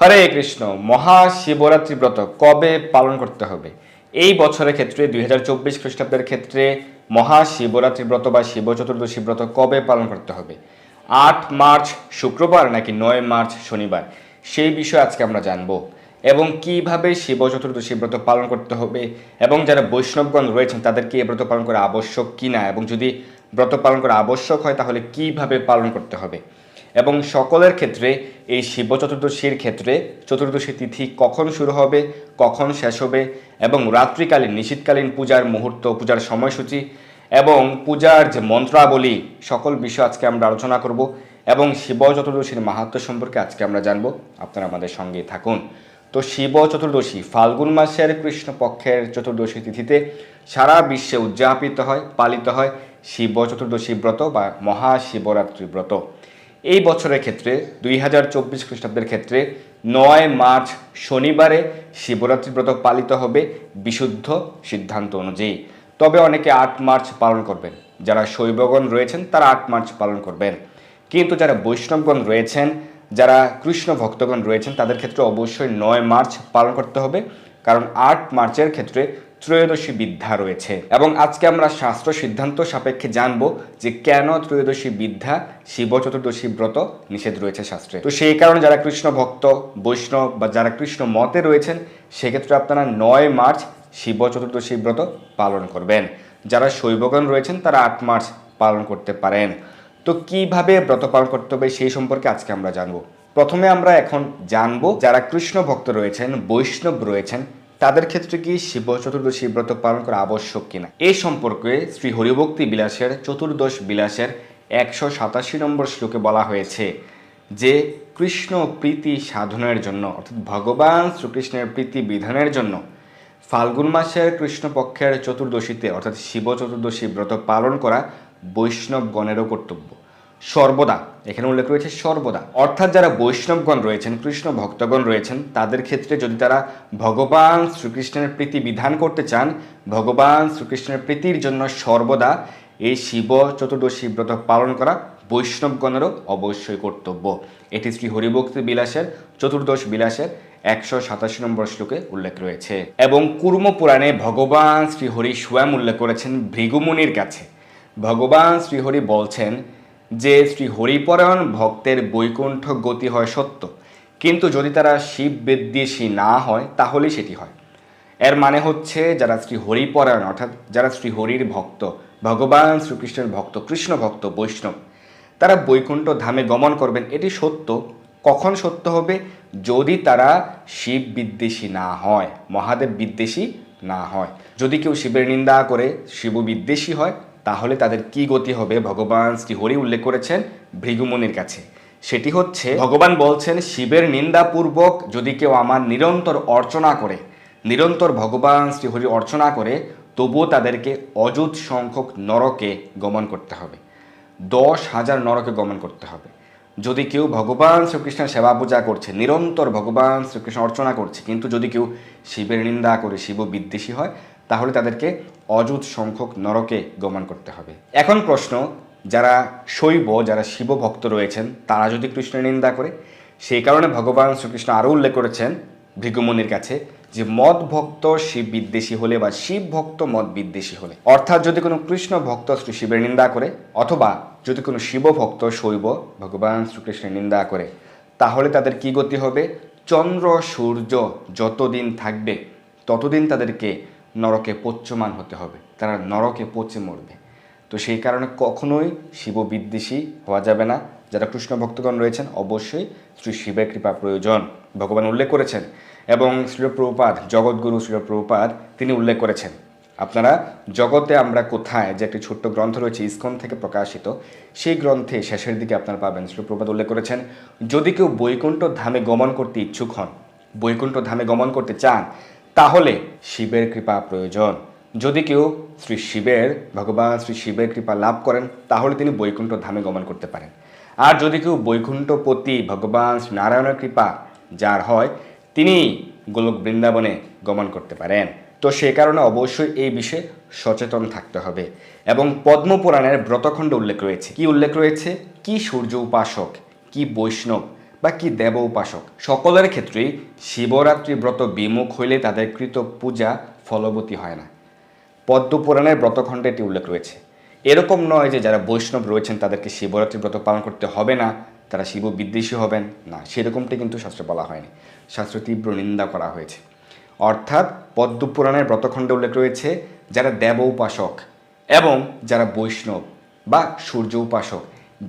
হরে কৃষ্ণ, মহাশিবরাত্রি ব্রত কবে পালন করতে হবে? এই বছরের ক্ষেত্রে, দুই হাজার চব্বিশ খ্রিস্টাব্দের ক্ষেত্রে মহাশিবরাত্রি ব্রত বা শিব চতুর্দশী ব্রত কবে পালন করতে হবে? আট মার্চ শুক্রবার নাকি নয় মার্চ শনিবার? সেই বিষয়ে আজকে আমরা জানব। এবং কীভাবে শিব চতুর্দশী ব্রত পালন করতে হবে? এবং যারা বৈষ্ণবগণ রয়েছেন, তাদেরকে এই ব্রত পালন করা আবশ্যক কিনা? এবং যদি ব্রত পালন করা আবশ্যক হয়, তাহলে কীভাবে পালন করতে হবে? এবং সকলের ক্ষেত্রে, এই শিব চতুর্দশীর ক্ষেত্রে চতুর্দশী তিথি কখন শুরু হবে, কখন শেষ হবে এবং রাত্রিকালীন নিশীতকালীন পূজার মুহূর্ত, পূজার সময়সূচি এবং পূজার যে মন্ত্রাবলী, সকল বিষয় আজকে আমরা আলোচনা করব এবং শিব চতুর্দশীর মাহাত্ম সম্পর্কে আজকে আমরা জানব। আপনারা আমাদের সঙ্গে থাকুন। তো শিব চতুর্দশী, ফাল্গুন মাসের কৃষ্ণপক্ষের চতুর্দশী তিথিতে সারা বিশ্বে উদযাপিত হয়, পালিত হয় শিব চতুর্দশী ব্রত বা মহাশিবরাত্রি ব্রত। এই বছরের ক্ষেত্রে, দুই হাজার চব্বিশ খ্রিস্টাব্দের ক্ষেত্রে নয় মার্চ শনিবারে শিবরাত্রি ব্রত পালিত হবে বিশুদ্ধ সিদ্ধান্ত অনুযায়ী। তবে অনেকে আট মার্চ পালন করবেন। যারা শৈবগণ রয়েছেন, তারা আট মার্চ পালন করবেন। কিন্তু যারা বৈষ্ণবগণ রয়েছেন, যারা কৃষ্ণ ভক্তগণ রয়েছেন, তাদের ক্ষেত্রে অবশ্যই নয় মার্চ পালন করতে হবে। কারণ আট মার্চের ক্ষেত্রে ত্রয়োদশী বিদ্যা রয়েছে। এবং আজকে আমরা শাস্ত্র সিদ্ধান্ত সাপেক্ষে জানব যে কেন ত্রয়োদশী বিদ্যা, শিব চতুর্দশী ব্রত নিষেধ রয়েছে শাস্ত্রে। তো সেই কারণে যারা কৃষ্ণ ভক্ত, বৈষ্ণব বা যারা কৃষ্ণ মতে রয়েছেন, সেক্ষেত্রে আপনারা নয় মার্চ শিব চতুর্দশী ব্রত পালন করবেন। যারা শৈবগণ রয়েছেন, তারা আট মার্চ পালন করতে পারেন। তো কীভাবে ব্রত পালন করতে হবে সেই সম্পর্কে আজকে আমরা জানব। প্রথমে আমরা এখন জানব, যারা কৃষ্ণ ভক্ত রয়েছেন, বৈষ্ণব রয়েছেন তাদের ক্ষেত্রে কি শিব চতুর্দশী ব্রত পালন করা আবশ্যক কিনা? এই সম্পর্কে শ্রী হরিভক্তি বিলাসের চতুর্দশ বিলাসের একশো সাতাশি নম্বর শ্লোকে বলা হয়েছে যে, কৃষ্ণ প্রীতি সাধনের জন্য, অর্থাৎ ভগবান শ্রীকৃষ্ণের প্রীতি বিধানের জন্য, ফাল্গুন মাসের কৃষ্ণপক্ষের চতুর্দশীতে, অর্থাৎ শিব চতুর্দশী ব্রত পালন করা বৈষ্ণবগণেরও কর্তব্য। সর্বদা, এখানে উল্লেখ রয়েছে সর্বদা। অর্থাৎ যারা বৈষ্ণবগণ রয়েছেন, কৃষ্ণ ভক্তগণ রয়েছেন, তাদের ক্ষেত্রে যদি তারা ভগবান শ্রীকৃষ্ণের প্রীতি বিধান করতে চান, ভগবান শ্রীকৃষ্ণের প্রীতির জন্য সর্বদা এই শিব চতুর্দশী ব্রত পালন করা বৈষ্ণবগণেরও অবশ্যই কর্তব্য। এটি শ্রী হরিভক্তি বিলাসের, চতুর্দশ বিলাসের একশো সাতাশি নম্বর শ্লোকে উল্লেখ রয়েছে। এবং কুর্ম পুরাণে ভগবান শ্রীহরি স্বয়ং উল্লেখ করেছেন ভৃগুমুনির কাছে। ভগবান শ্রীহরি বলছেন যে শ্রী হরিপরায়ণ ভক্তের বৈকুণ্ঠ গতি হয় সত্য। কিন্তু যদি তারা শিব বিদ্বেষী না হয়, তাহলেই সেটি হয়। এর মানে হচ্ছে যারা শ্রী হরিপরায়ণ, অর্থাৎ যারা শ্রী হরির ভক্ত, ভগবান শ্রীকৃষ্ণের ভক্ত, কৃষ্ণ ভক্ত, বৈষ্ণব, তারা বৈকুণ্ঠ ধামে গমন করবেন, এটি সত্য। কখন সত্য হবে? যদি তারা শিব বিদ্বেষী না হয়, মহাদেব বিদ্বেষী না হয়। যদি কেউ শিবের নিন্দা করে শিব বিদ্বেষী হয় তাহলে তাদের কি গতি হবে? ভগবান শ্রীহরি উল্লেখ করেছেন ভৃগুমুনির কাছে। সেটি হচ্ছে, ভগবান বলছেন, শিবের নিন্দাপূর্বক যদি কেউ আমার নিরন্তর অর্চনা করে, নিরন্তর ভগবান শ্রীহরি অর্চনা করে, তবুও তাদেরকে অযুত সংখ্যক নরকে গমন করতে হবে। দশ হাজার নরকে গমন করতে হবে। যদি কেউ ভগবান শ্রীকৃষ্ণের সেবা পূজা করছে, নিরন্তর ভগবান শ্রীকৃষ্ণ অর্চনা করছে, কিন্তু যদি কেউ শিবের নিন্দা করে শিব বিদ্বেষী হয় তাহলে তাদেরকে অযুত সংখ্যক নরকে গমন করতে হবে। এখন প্রশ্ন, যারা শৈব, যারা শিব ভক্ত রয়েছেন, তারা যদি কৃষ্ণের নিন্দা করে, সেই কারণে ভগবান শ্রীকৃষ্ণ আরও উল্লেখ করেছেন ভৃগুমনির কাছে যে মদ ভক্ত শিব বিদ্বেষী হলে বা শিব ভক্ত মদ বিদ্বেষী হলে। অর্থাৎ যদি কোনো কৃষ্ণ ভক্ত শ্রী শিবের নিন্দা করে, অথবা যদি কোনো শিব ভক্ত শৈব ভগবান শ্রীকৃষ্ণের নিন্দা করে, তাহলে তাদের কি গতি হবে? চন্দ্র, সূর্য যতদিন থাকবে, ততদিন তাদেরকে নরকে পচ্যমান হতে হবে। তারা নরকে পচে মরবে। তো সেই কারণে কখনোই শিব বিদ্বেষী হওয়া যাবে না। যারা কৃষ্ণ ভক্তগণ রয়েছেন, অবশ্যই শ্রী শিবের কৃপা প্রয়োজন, ভগবান উল্লেখ করেছেন। এবং শিলপ্রভুপাদ জগৎগুরু শিলপ্রভুপাদ তিনি উল্লেখ করেছেন। আপনারা, জগতে আমরা কোথায়, যে একটি ছোট্ট গ্রন্থ রয়েছে, ইস্কন থেকে প্রকাশিত, সেই গ্রন্থে শেষের দিকে আপনারা পাবেন শিলপ্রভুপাদ উল্লেখ করেছেন, যদি কেউ বৈকুণ্ঠ ধামে গমন করতে ইচ্ছুক হন, বৈকুণ্ঠ ধামে গমন করতে চান তাহলে শিবের কৃপা প্রয়োজন। যদি কেউ শ্রী শিবের, ভগবান শ্রী শিবের কৃপা লাভ করেন, তাহলে তিনি বৈকুণ্ঠ ধামে গমন করতে পারেন। আর যদি কেউ বৈকুণ্ঠপতি ভগবান শ্রী নারায়ণের কৃপা, যার হয়, তিনি গোলক বৃন্দাবনে গমন করতে পারেন। তো সে কারণে অবশ্যই এই বিষয়ে সচেতন থাকতে হবে। এবং পদ্মপুরাণের ব্রতখণ্ড উল্লেখ রয়েছে। কি উল্লেখ রয়েছে? কি সূর্য উপাসক? কি বৈষ্ণব? বা কি দেব উপাসক? সকলের ক্ষেত্রেই শিবরাত্রি ব্রত বিমুখ হইলে তাদের কৃত পূজা ফলবতী হয় না। পদ্মপুরাণের ব্রতখণ্ডে এটি উল্লেখ রয়েছে। এরকম নয় যে যারা বৈষ্ণব রয়েছেন তাদেরকে শিবরাত্রি ব্রত পালন করতে হবে না, তারা শিব বিদ্বেষী হবেন। না, সেরকমটি কিন্তু শাস্ত্রে বলা হয়নি। শাস্ত্র তীব্র নিন্দা করা হয়েছে। অর্থাৎ পদ্মপুরাণের ব্রতখণ্ডে উল্লেখ রয়েছে যারা দেব উপাসক এবং যারা বৈষ্ণব বা সূর্য উপাসক,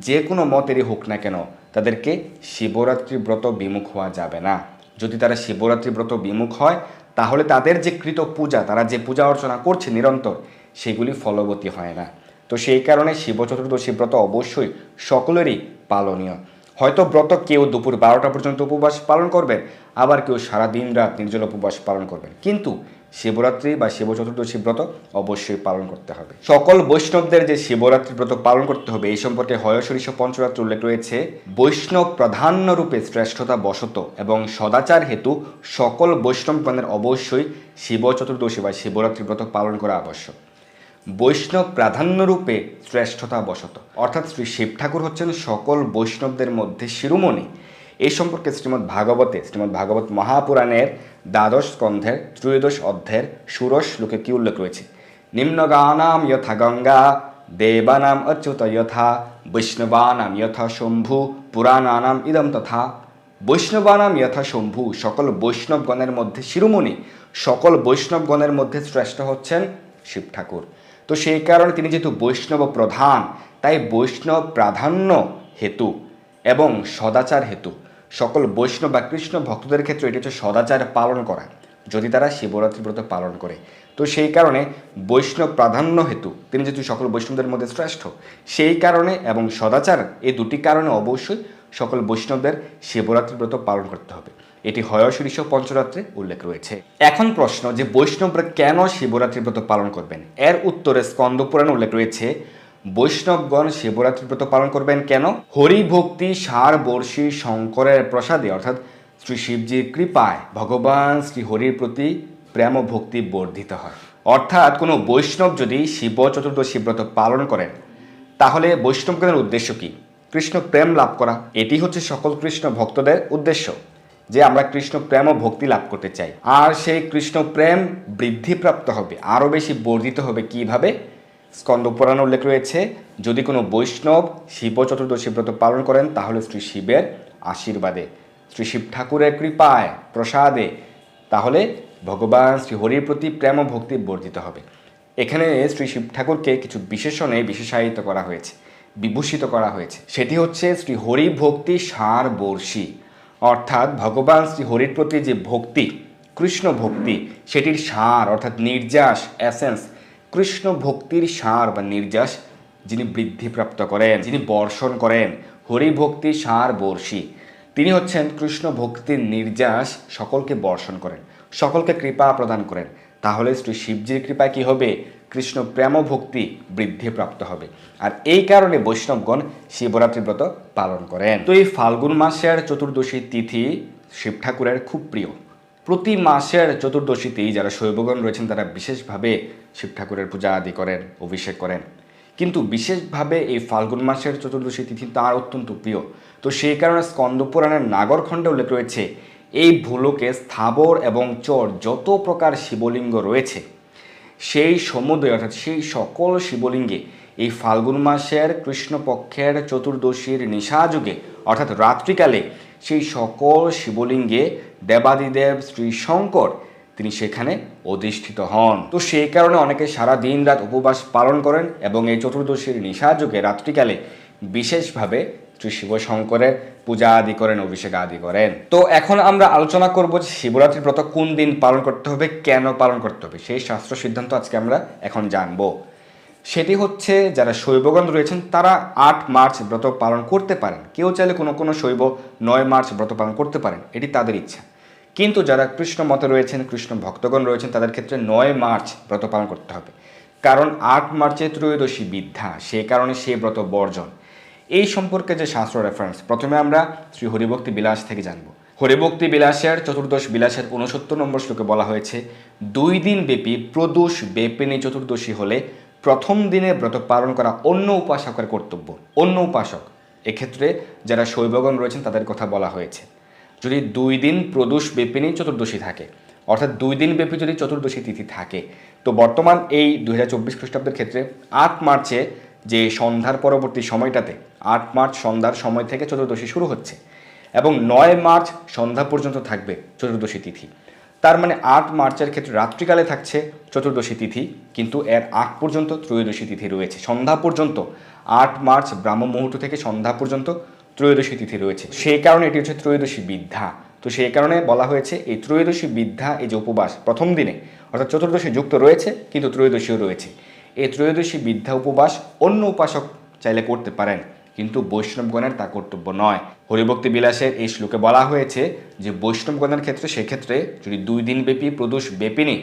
যে কোনো মতেরই হোক না কেন তাদেরকে শিবরাত্রি ব্রত বিমুখ হওয়া যাবে না। যদি তারা শিবরাত্রি ব্রত বিমুখ হয়, তাহলে তাদের যে কৃত পূজা, তারা যে পূজা অর্চনা করছে নিরন্তর, সেগুলি ফলবতী হয় না। তো সেই কারণে শিব চতুর্দশী ব্রত অবশ্যই সকলেরই পালনীয়। হয়তো ব্রত কেউ দুপুর বারোটা পর্যন্ত উপবাস পালন করবেন, আবার কেউ সারা দিন রাত নির্জল উপবাস পালন করবেন। কিন্তু শিবরাত্রি বা শিব চতুর্দশী ব্রত অবশ্যই পালন করতে হবে। সকল বৈষ্ণবদের যে শিবরাত্রি ব্রত পালন করতে হবে, এই সম্পর্কে হয়শরীষ পঞ্চরাত্র উল্লেখ রয়েছে, বৈষ্ণব প্রাধান্য রূপে শ্রেষ্ঠতা বশত এবং সদাচার হেতু সকল বৈষ্ণবগণের অবশ্যই শিব চতুর্দশী বা শিবরাত্রি ব্রত পালন করা আবশ্যক। বৈষ্ণব প্রাধান্যরূপে শ্রেষ্ঠতা বশত। অর্থাৎ শ্রী শিব ঠাকুর হচ্ছেন সকল বৈষ্ণবদের মধ্যে শিরোমণি। এই সম্পর্কে শ্রীমদ্ ভাগবতে, শ্রীমদ্ ভাগবত মহাপুরাণের দ্বাদশ স্কন্ধের, ত্রয়োদশ অধ্যায়ের, ষোড়শ শ্লোকে কি উল্লেখ রয়েছে? নিম্নগানাম যথা গঙ্গা, দেবানাম অচ্যুত যথা, বৈষ্ণবানাম যথা শম্ভু, পুরাণানাম ইদম তথা। বৈষ্ণবানাম যথা শম্ভু সকল বৈষ্ণবগণের মধ্যে, শিরোমণি সকল বৈষ্ণবগণের মধ্যে শ্রেষ্ঠ হচ্ছেন শিব ঠাকুর। তো সেই কারণে তিনি যেহেতু বৈষ্ণব প্রধান, তাই বৈষ্ণব প্রাধান্য হেতু এবং সদাচার হেতু। সকল বৈষ্ণব বা কৃষ্ণ ভক্তদের ক্ষেত্রে এটি হচ্ছে সদাচার পালন করা, যদি তারা শিবরাত্রি ব্রত পালন করে। তো সেই কারণে বৈষ্ণব প্রাধান্য হেতু, তিনি যেহেতু সকল বৈষ্ণবদের মধ্যে শ্রেষ্ঠ, সেই কারণে এবং সদাচার এই দুটি কারণে অবশ্যই সকল বৈষ্ণবদের শিবরাত্রি ব্রত পালন করতে হবে। এটি হয়শীর্ষ পঞ্চরাত্রে উল্লেখ রয়েছে। এখন প্রশ্ন যে বৈষ্ণবরা কেন শিবরাত্রি ব্রত পালন করবেন? এর উত্তরে স্কন্দ পুরাণে উল্লেখ রয়েছে বৈষ্ণবগণ শিবরাত্রি ব্রত পালন করবেন কেন? হরি ভক্তি সার বর্ষী শঙ্করের প্রসাদে, অর্থাৎ শ্রী শিবজির কৃপায় ভগবান শ্রী হরির প্রতি প্রেম ভক্তি বর্ধিত হয়। অর্থাৎ কোনো বৈষ্ণব যদি শিব চতুর্দশী ব্রত পালন করেন, তাহলে বৈষ্ণবগণের উদ্দেশ্য কি? কৃষ্ণ প্রেম লাভ করা, এটি হচ্ছে সকল কৃষ্ণ ভক্তদের উদ্দেশ্য, যে আমরা কৃষ্ণ প্রেম ও ভক্তি লাভ করতে চাই। আর সেই কৃষ্ণ প্রেম বৃদ্ধিপ্রাপ্ত হবে, আরও বেশি বর্ধিত হবে কীভাবে? স্কন্দ পুরাণে উল্লেখ রয়েছে, যদি কোনো বৈষ্ণব শিব চতুর্দশী ব্রত পালন করেন, তাহলে শ্রী শিবের আশীর্বাদে, শ্রী শিব ঠাকুরের কৃপায়, প্রসাদে, তাহলে ভগবান শ্রী হরির প্রতি প্রেম ভক্তি বর্ধিত হবে। এখানে শ্রী শিব ঠাকুরকে কিছু বিশেষণে বিশেষায়িত করা হয়েছে, বিভূষিত করা হয়েছে। সেটি হচ্ছে শ্রী হরি ভক্তি সার বর্ষী, অর্থাৎ ভগবান শ্রী হরির প্রতি যে ভক্তি, কৃষ্ণ ভক্তি, সেটির সার, অর্থাৎ নির্যাস অ্যাসেন্স কৃষ্ণ ভক্তির সার বা নির্যাস যিনি বৃদ্ধিপ্রাপ্ত করেন, যিনি বর্ষণ করেন হরি ভক্তি সার বর্ষী। তিনি হচ্ছেন কৃষ্ণ ভক্তির নির্যাস সকলকে বর্ষণ করেন, সকলকে কৃপা প্রদান করেন। তাহলে শ্রী শিবজির কৃপায় কি হবে? কৃষ্ণ প্রেম ভক্তি বৃদ্ধিপ্রাপ্ত হবে। আর এই কারণে বৈষ্ণবগণ শিবরাত্রি ব্রত পালন করেন। তো এই ফাল্গুন মাসের চতুর্দশী তিথি শিব ঠাকুরের খুব প্রিয়। প্রতি মাসের চতুর্দশীতেই যারা শৈবগণ রয়েছেন, তারা বিশেষভাবে শিব ঠাকুরের পূজা আদি করেন, অভিষেক করেন। কিন্তু বিশেষভাবে এই ফাল্গুন মাসের চতুর্দশী তিথি তার অত্যন্ত প্রিয়। তো সেই কারণে স্কন্দপুরাণের নাগরখণ্ডে উল্লেখ রয়েছে, এই ভূলোকে স্থাবর এবং চর যত প্রকার শিবলিঙ্গ রয়েছে, সেই সমুদয় অর্থাৎ সেই সকল শিবলিঙ্গে এই ফাল্গুন মাসের কৃষ্ণপক্ষের চতুর্দশীর নিশাযুগে অর্থাৎ রাত্রিকালে সেই সকল শিবলিঙ্গে দেবাদিদেব শ্রী শঙ্কর তিনি সেখানে অধিষ্ঠিত হন। তো সেই কারণে অনেকে সারা দিন রাত উপবাস পালন করেন এবং এই চতুর্দশীর নিশাযুগে রাত্রিকালে বিশেষভাবে শ্রী শিব শঙ্করের পূজা আদি করেন, অভিষেক আদি করেন। তো এখন আমরা আলোচনা করব যে শিবরাত্রি ব্রত কোন দিন পালন করতে হবে, কেন পালন করতে হবে? সেই শাস্ত্র সিদ্ধান্ত আজকে আমরা এখন জানব। সেটি হচ্ছে যারা শৈবগণ রয়েছেন, তারা আট মার্চ ব্রত পালন করতে পারেন। কেউ চাইলে কোনো কোনো শৈব নয় মার্চ ব্রত পালন করতে পারেন, এটি তাদের ইচ্ছা। কিন্তু যারা কৃষ্ণ মতে রয়েছেন, কৃষ্ণ ভক্তগণ রয়েছেন, তাদের ক্ষেত্রে নয় মার্চ ব্রত পালন করতে হবে। কারণ আট মার্চে ত্রয়োদশী বিদ্যা, সে কারণে সে ব্রত বর্জন। এই সম্পর্কে যে শাস্ত্র রেফারেন্স প্রথমে আমরা শ্রী হরিভক্তি বিলাস থেকে জানব। হরিভক্তি বিলাসের, চতুর্দশ বিলাসের উনসত্তর নম্বর শ্লোকে বলা হয়েছে, দুই দিন ব্যাপী প্রদোষ বেপিনী চতুর্দশী হলে প্রথম দিনে ব্রত পালন করা অন্য উপাসকের কর্তব্য, অন্য উপাসক। এক্ষেত্রে যারা শৈবগণ রয়েছেন, তাদের কথা বলা হয়েছে। যদি দুই দিন প্রদোষ বেপিনী চতুর্দশী থাকে, অর্থাৎ দুই দিন ব্যাপী যদি চতুর্দশী তিথি থাকে, তো বর্তমান এই দুই হাজার চব্বিশ খ্রিস্টাব্দের ক্ষেত্রে আট মার্চে যে সন্ধ্যার পরবর্তী সময়টাতে, আট মার্চ সন্ধ্যার সময় থেকে চতুর্দশী শুরু হচ্ছে এবং নয় মার্চ সন্ধ্যা পর্যন্ত থাকবে চতুর্দশী তিথি। তার মানে আট মার্চের ক্ষেত্রে রাত্রিকালে থাকছে চতুর্দশী তিথি, কিন্তু এর আগ পর্যন্ত ত্রয়োদশী তিথি রয়েছে। সন্ধ্যা পর্যন্ত, আট মার্চ ব্রাহ্ম মুহূর্ত থেকে সন্ধ্যা পর্যন্ত ত্রয়োদশী তিথি রয়েছে। সেই কারণে এটি হচ্ছে ত্রয়োদশী বিদ্যা। তো সেই কারণে বলা হয়েছে, এই ত্রয়োদশী বিদ্যা, এই যে উপবাস প্রথম দিনে, অর্থাৎ চতুর্দশী যুক্ত রয়েছে, কিন্তু ত্রয়োদশীও রয়েছে। এই ত্রয়োদশী বিদ্যা উপবাস অন্য উপাসক চাইলে করতে পারেন। কিন্তু বৈষ্ণবগণের তা কর্তব্য নয়। হরিভক্তি বিলাসের এই শ্লোকে বলা হয়েছে যে বৈষ্ণবগণের ক্ষেত্রে, সেক্ষেত্রে যদি দুই দিন ব্যাপী প্রদোষ ব্যাপিনী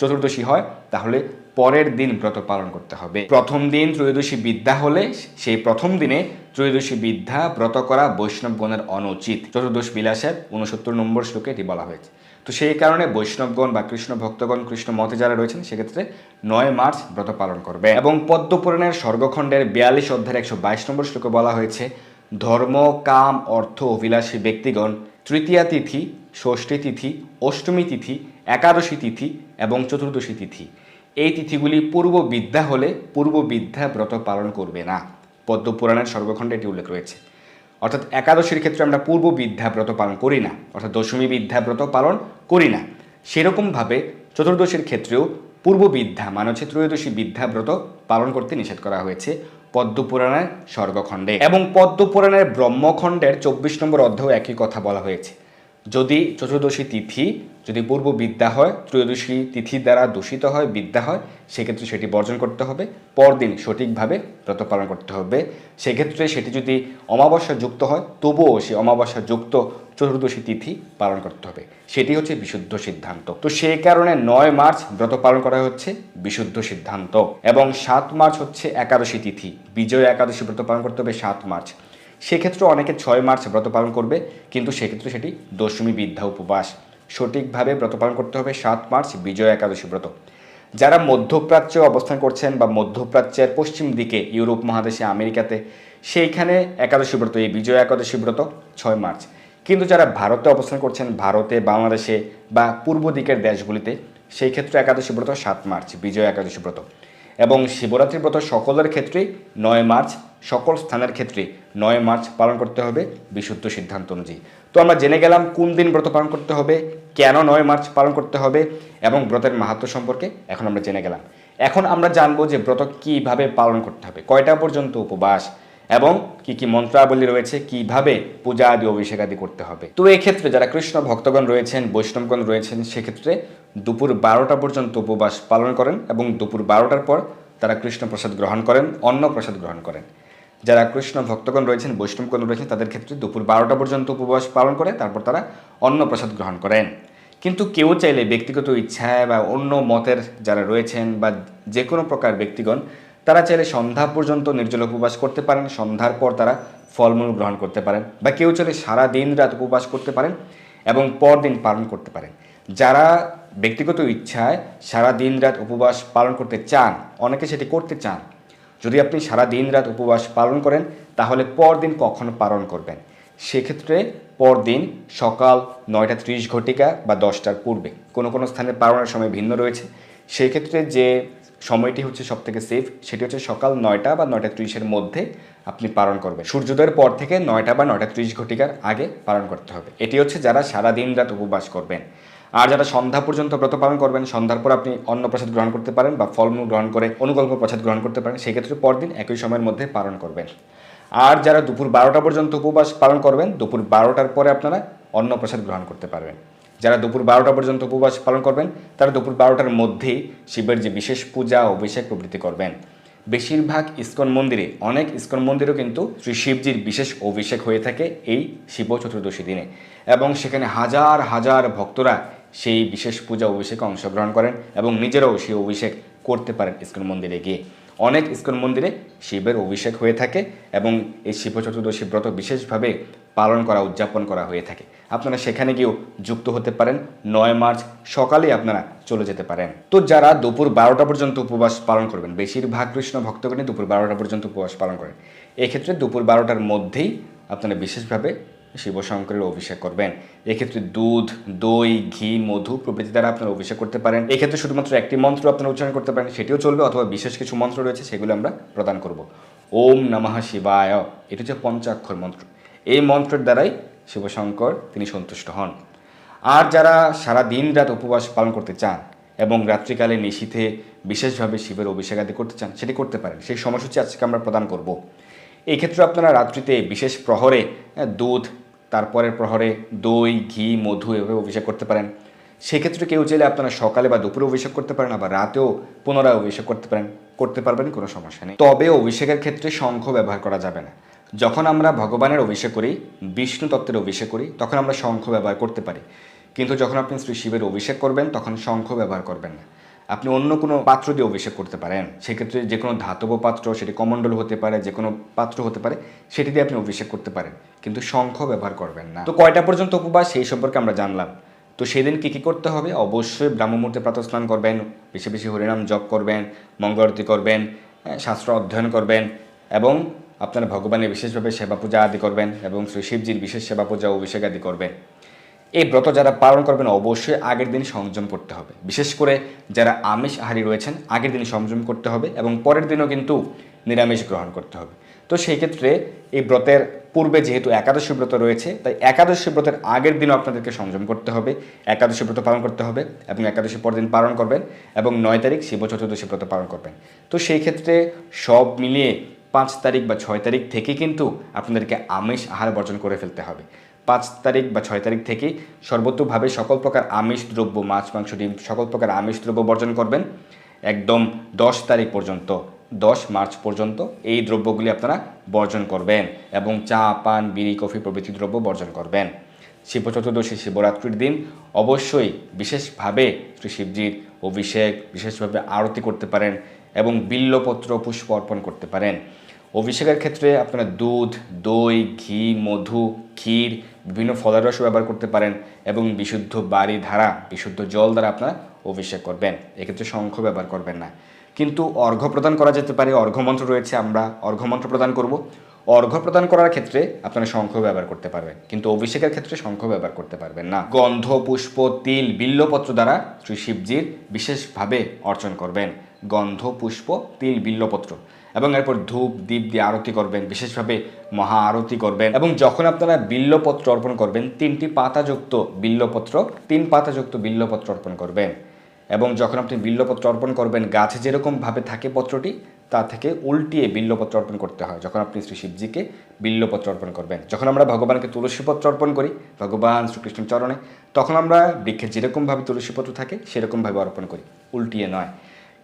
চতুর্দশী হয়, তাহলে পরের দিন ব্রত পালন করতে হবে। প্রথম দিন ত্রয়োদশী বিদ্যা হলে, সেই প্রথম দিনে ত্রয়োদশী বিদ্যা ব্রত করা বৈষ্ণবগণের অনুচিত। চতুর্দশ বিলাসের উনসত্তর নম্বর শ্লোকে এটি বলা হয়েছে। তো সেই কারণে বৈষ্ণবগণ বা কৃষ্ণ ভক্তগণ, কৃষ্ণ মতে যারা রয়েছেন, সেক্ষেত্রে নয় মার্চ ব্রত পালন করবে। এবং পদ্মপুরাণের স্বর্গখণ্ডের বিয়াল্লিশ অধ্যায়ের একশো বাইশ নম্বর শ্লোকে বলা হয়েছে, ধর্ম, কাম, অর্থ, অভিলাষী ব্যক্তিগণ, তৃতীয়া তিথি, ষষ্ঠী তিথি, অষ্টমী তিথি, একাদশী তিথি এবং চতুর্দশী তিথি। এই তিথিগুলি পূর্ব বিদ্যা হলে পূর্ব বিদ্যা ব্রত পালন করবে না। পদ্মপুরাণের স্বর্গখণ্ডে এটি উল্লেখ রয়েছে। অর্থাৎ একাদশীর ক্ষেত্রে আমরা পূর্ব বিদ্যাব্রত পালন করি না, অর্থাৎ দশমী বিদ্যাব্রত পালন করি না। সেরকমভাবে চতুর্দশীর ক্ষেত্রেও পূর্ব বিদ্যা মানে হচ্ছে ত্রয়োদশী বিদ্যাব্রত পালন করতে নিষেধ করা হয়েছে পদ্মপুরাণের স্বর্গখণ্ডে এবং পদ্মপুরাণের ব্রহ্মখণ্ডের চব্বিশ নম্বর অধ্যায় একই কথা বলা হয়েছে। যদি চতুর্দশী তিথি যদি পূর্ব বিদ্যা হয়, ত্রয়োদশী তিথি দ্বারা দূষিত হয়, বিদ্যা হয়, সেক্ষেত্রে সেটি বর্জন করতে হবে। পরদিন সঠিকভাবে ব্রত পালন করতে হবে। সেক্ষেত্রে সেটি যদি অমাবস্যা যুক্ত হয়, তবুও সে অমাবস্যা যুক্ত চতুর্দশী তিথি পালন করতে হবে। সেটি হচ্ছে বিশুদ্ধ সিদ্ধান্ত। তো সেই কারণে নয় মার্চ ব্রত পালন করা হচ্ছে বিশুদ্ধ সিদ্ধান্ত। এবং সাত মার্চ হচ্ছে একাদশী তিথি। বিজয় একাদশী ব্রত পালন করতে হবে সাত মার্চ। সেক্ষেত্রে অনেকে ছয় মার্চ ব্রত পালন করবে, কিন্তু সেক্ষেত্রে সেটি দশমী বিদ্যা উপবাস। সঠিকভাবে ব্রত পালন করতে হবে সাত মার্চ, বিজয় একাদশী ব্রত। যারা মধ্যপ্রাচ্যে অবস্থান করছেন বা মধ্যপ্রাচ্যের পশ্চিম দিকে ইউরোপ মহাদেশে, আমেরিকাতে, সেইখানে একাদশী ব্রত, এই বিজয় একাদশী ব্রত ছয় মার্চ। কিন্তু যারা ভারতে অবস্থান করছেন, ভারতে, বাংলাদেশে বা পূর্ব দিকের দেশগুলিতে, সেই ক্ষেত্রে একাদশী ব্রত সাত মার্চ, বিজয় একাদশী ব্রত। এবং শিবরাত্রি ব্রত সকলের ক্ষেত্রেই, নয় মার্চ সকল স্থানের ক্ষেত্রে নয় মার্চ পালন করতে হবে বিশুদ্ধ সিদ্ধান্ত অনুযায়ী। তো আমরা জেনে গেলাম কোন দিন ব্রত পালন করতে হবে, কেন নয় মার্চ পালন করতে হবে এবং ব্রতের মাহাত্ম সম্পর্কে এখন আমরা জেনে গেলাম। এখন আমরা জানব যে ব্রত কীভাবে পালন করতে হবে, কয়টা পর্যন্ত উপবাস এবং কি কি মন্ত্রাবলী রয়েছে, কীভাবে পূজা আদি অভিষেক আদি করতে হবে। তো এক্ষেত্রে যারা কৃষ্ণ ভক্তগণ রয়েছেন, বৈষ্ণবগণ রয়েছেন, সেক্ষেত্রে দুপুর বারোটা পর্যন্ত উপবাস পালন করেন এবং দুপুর বারোটার পর তারা কৃষ্ণ প্রসাদ গ্রহণ করেন, অন্ন প্রসাদ গ্রহণ করেন। যারা কৃষ্ণ ভক্তগণ রয়েছেন, বৈষ্ণবগণ রয়েছেন, তাদের ক্ষেত্রে দুপুর বারোটা পর্যন্ত উপবাস পালন করে, তারপর তারা অন্ন প্রসাদ গ্রহণ করেন। কিন্তু কেউ চাইলে ব্যক্তিগত ইচ্ছায় বা অন্য মতের যারা রয়েছেন বা যে কোনো প্রকার ব্যক্তিগণ, তারা চাইলে সন্ধ্যা পর্যন্ত নির্জল উপবাস করতে পারেন, সন্ধ্যার পর তারা ফলমূল গ্রহণ করতে পারেন বা কেউ চাইলে সারা দিন রাত উপবাস করতে পারেন এবং পরদিন পালন করতে পারেন। যারা ব্যক্তিগত ইচ্ছায় সারা দিন রাত উপবাস পালন করতে চান, অনেকে সেটি করতে চান। যদি আপনি সারা দিন রাত উপবাস পালন করেন, তাহলে পরদিন কখন পালন করবেন। সেক্ষেত্রে পরদিন সকাল নয়টা ত্রিশ ঘটিকা বা দশটার পূর্বে কোনো কোনো স্থানে পালনের সময় ভিন্ন রয়েছে। সেই ক্ষেত্রে যে সময়টি হচ্ছে সব থেকে সেফ সেটি হচ্ছে সকাল নয়টা বা নয়টা ত্রিশের মধ্যে আপনি পালন করবেন। সূর্যোদয়ের পর থেকে নয়টা বা নয়টা ত্রিশ ঘটিকার আগে পালন করতে হবে। এটি হচ্ছে যারা সারা দিন রাত উপবাস করবেন। আর যারা সন্ধ্যা পর্যন্ত ব্রত পালন করবেন, সন্ধ্যার পর আপনি অন্ন প্রসাদ গ্রহণ করতে পারেন বা ফলমূল গ্রহণ করে অনুকল্প প্রসাদ গ্রহণ করতে পারেন, সেক্ষেত্রে পরদিন একই সময়ের মধ্যে পালন করবেন। আর যারা দুপুর বারোটা পর্যন্ত উপবাস পালন করবেন, দুপুর বারোটার পরে আপনারা অন্ন প্রসাদ গ্রহণ করতে পারবেন। যারা দুপুর বারোটা পর্যন্ত উপবাস পালন করবেন, তারা দুপুর বারোটার মধ্যেই শিবের যে বিশেষ পূজা অভিষেক প্রভৃতি করবেন। বেশিরভাগ ইস্কন মন্দিরে, অনেক ইস্কন মন্দিরেও কিন্তু শ্রী শিবজির বিশেষ অভিষেক হয়ে থাকে এই শিব চতুর্দশী দিনে। এবং সেখানে হাজার হাজার ভক্তরা সেই বিশেষ পূজা অভিষেকে অংশগ্রহণ করেন এবং নিজেরাও সেই অভিষেক করতে পারেন ইস্কন মন্দিরে গিয়ে। অনেক ইস্কন মন্দিরে শিবের অভিষেক হয়ে থাকে এবং এই শিব চতুর্দশী ব্রত বিশেষভাবে পালন করা, উদযাপন করা হয়ে থাকে। আপনারা সেখানে গিয়েও যুক্ত হতে পারেন। নয় মার্চ সকালে আপনারা চলে যেতে পারেন। তো যারা দুপুর বারোটা পর্যন্ত উপবাস পালন করবেন, বেশিরভাগ কৃষ্ণ ভক্তগণই দুপুর বারোটা পর্যন্ত উপবাস পালন করেন। এক্ষেত্রে দুপুর বারোটার মধ্যেই আপনারা বিশেষভাবে শিবশঙ্করের অভিষেক করবেন। এক্ষেত্রে দুধ দই ঘি মধু প্রভৃতি দ্বারা আপনারা অভিষেক করতে পারেন। এক্ষেত্রে শুধুমাত্র একটি মন্ত্র আপনারা উচ্চারণ করতে পারেন সেটিও চলবে অথবা বিশেষ কিছু মন্ত্র রয়েছে সেগুলো আমরা প্রদান করব। ওম নমঃ শিবায়। এটি হচ্ছে পঞ্চাক্ষর মন্ত্র। এই মন্ত্রের দ্বারাই শিবশঙ্কর তিনি সন্তুষ্ট হন। আর যারা সারা দিন রাত উপবাস পালন করতে চান এবং রাত্রিকালে নিশীথে বিশেষভাবে শিবের অভিষেক আদি করতে চান সেটি করতে পারেন। সেই সময়সূচি আজকে আমরা প্রদান করব। এই ক্ষেত্রে আপনারা রাত্রিতে বিশেষ প্রহরে হ্যাঁ, দুধ তারপরের প্রহরে দই, ঘি, মধু এভাবে অভিষেক করতে পারেন। সেক্ষেত্রে কেউ চাইলে আপনারা সকালে বা দুপুরে অভিষেক করতে পারেন, আবার রাতেও পুনরায় অভিষেক করতে পারেন। করতে পারবেন, কোনো সমস্যা নেই। তবে অভিষেকের ক্ষেত্রে শঙ্খ ব্যবহার করা যাবে না। যখন আমরা ভগবানের অভিষেক করি, বিষ্ণু তত্ত্বের অভিষেক করি, তখন আমরা শঙ্খ ব্যবহার করতে পারি। কিন্তু যখন আপনি শ্রী শিবের অভিষেক করবেন, তখন শঙ্খ ব্যবহার করবেন না। আপনি অন্য কোনো পাত্র দিয়ে অভিষেক করতে পারেন। সেক্ষেত্রে যে কোনো ধাতব পাত্র সেটি কমণ্ডল হতে পারে যে কোনো পাত্র হতে পারে সেটি দিয়ে আপনি অভিষেক করতে পারেন। কিন্তু শঙ্খ ব্যবহার করবেন না। তো কয়টা পর্যন্ত উপবাস সেই সম্পর্কে আমরা জানলাম। তো সেদিন কী কী করতে হবে? অবশ্যই ব্রাহ্মমূর্তে প্রাতঃস্নান করবেন বেশি বেশি হরিনাম জপ করবেন মঙ্গলারতি করবেন হ্যাঁ, শাস্ত্র অধ্যয়ন করবেন এবং আপনারা ভগবানের বিশেষভাবে সেবা পূজা আদি করবেন এবং শ্রী শিবজির বিশেষ সেবা পূজা অভিষেক আদি করবেন। এই ব্রত যারা পালন করবেন অবশ্যই আগের দিন সংযম করতে হবে। বিশেষ করে যারা আমিষ আহারী রয়েছেন, আগের দিন সংযম করতে হবে এবং পরের দিনও কিন্তু নিরামিষ গ্রহণ করতে হবে। তো সেই ক্ষেত্রে এই ব্রতের পূর্বে যেহেতু একাদশী ব্রত রয়েছে, তাই একাদশী ব্রতের আগের দিনও আপনাদেরকে সংযম করতে হবে, একাদশী ব্রত পালন করতে হবে এবং একাদশী পরের দিন পালন করবেন এবং নয় তারিখ শিব চতুর্দশী ব্রত পালন করবেন। তো সেই ক্ষেত্রে সব মিলিয়ে পাঁচ তারিখ বা ছয় তারিখ থেকে কিন্তু আপনাদেরকে আমিষ আহার বর্জন করে ফেলতে হবে। পাঁচ তারিখ বা ছয় তারিখ থেকে সর্বতোভাবে সকল প্রকার আমিষ দ্রব্য, মাছ, মাংস, ডিম, সকল প্রকার আমিষ দ্রব্য বর্জন করবেন। একদম দশ তারিখ পর্যন্ত, দশ মার্চ পর্যন্ত এই দ্রব্যগুলি আপনারা বর্জন করবেন এবং চা, পান, বিড়ি, কফি প্রভৃতি দ্রব্য বর্জন করবেন। শিব চতুর্দশী, শিবরাত্রির দিন অবশ্যই বিশেষভাবে শ্রী শিবজির অভিষেক, বিশেষভাবে আরতি করতে পারেন এবং বিল্লপত্র, পুষ্প অর্পণ করতে পারেন। অভিষেকের ক্ষেত্রে আপনারা দুধ, দই, ঘি, মধু, ক্ষীর বিভিন্ন ফলের রস ব্যবহার করতে পারেন এবং বিশুদ্ধ বাড়ি ধারা, বিশুদ্ধ জল দ্বারা আপনারা অভিষেক করবেন। এক্ষেত্রে শঙ্খ ব্যবহার করবেন না। কিন্তু অর্ঘ্য প্রদান করা যেতে পারে। অর্ঘ্যমন্ত্র রয়েছে, আমরা অর্ঘ্যমন্ত্র প্রদান করব। অর্ঘ্য প্রদান করার ক্ষেত্রে আপনারা শঙ্খ ব্যবহার করতে পারবেন। কিন্তু অভিষেকের ক্ষেত্রে শঙ্খ ব্যবহার করতে পারবেন না। গন্ধ, পুষ্প, তিল, বিল্লপত্র দ্বারা শ্রী শিবজির বিশেষভাবে অর্চন করবেন। গন্ধ, পুষ্প, তিল, বিল্লপত্র। এবং এরপর ধূপ, দীপ দিয়ে আরতি করবেন, বিশেষভাবে মহা আরতি করবেন। এবং যখন আপনারা বিল্লপত্র অর্পণ করবেন, তিনটি পাতাযুক্ত বিল্লপত্র, তিন পাতাযুক্ত বিল্লপত্র অর্পণ করবেন। এবং যখন আপনি বিল্লপত্র অর্পণ করবেন, গাছে যেরকমভাবে থাকে পত্রটি, তা থেকে উল্টিয়ে বিল্লপত্র অর্পণ করতে হয়। যখন আপনি শ্রী শিবজিকে বিল্লপত্র অর্পণ করবেন, যখন আমরা ভগবানকে তুলসীপত্র অর্পণ করি, ভগবান শ্রীকৃষ্ণের চরণে, তখন আমরা বৃক্ষে যেরকমভাবে তুলসীপত্র থাকে, সেরকমভাবে অর্পণ করি। উল্টিয়ে নয়।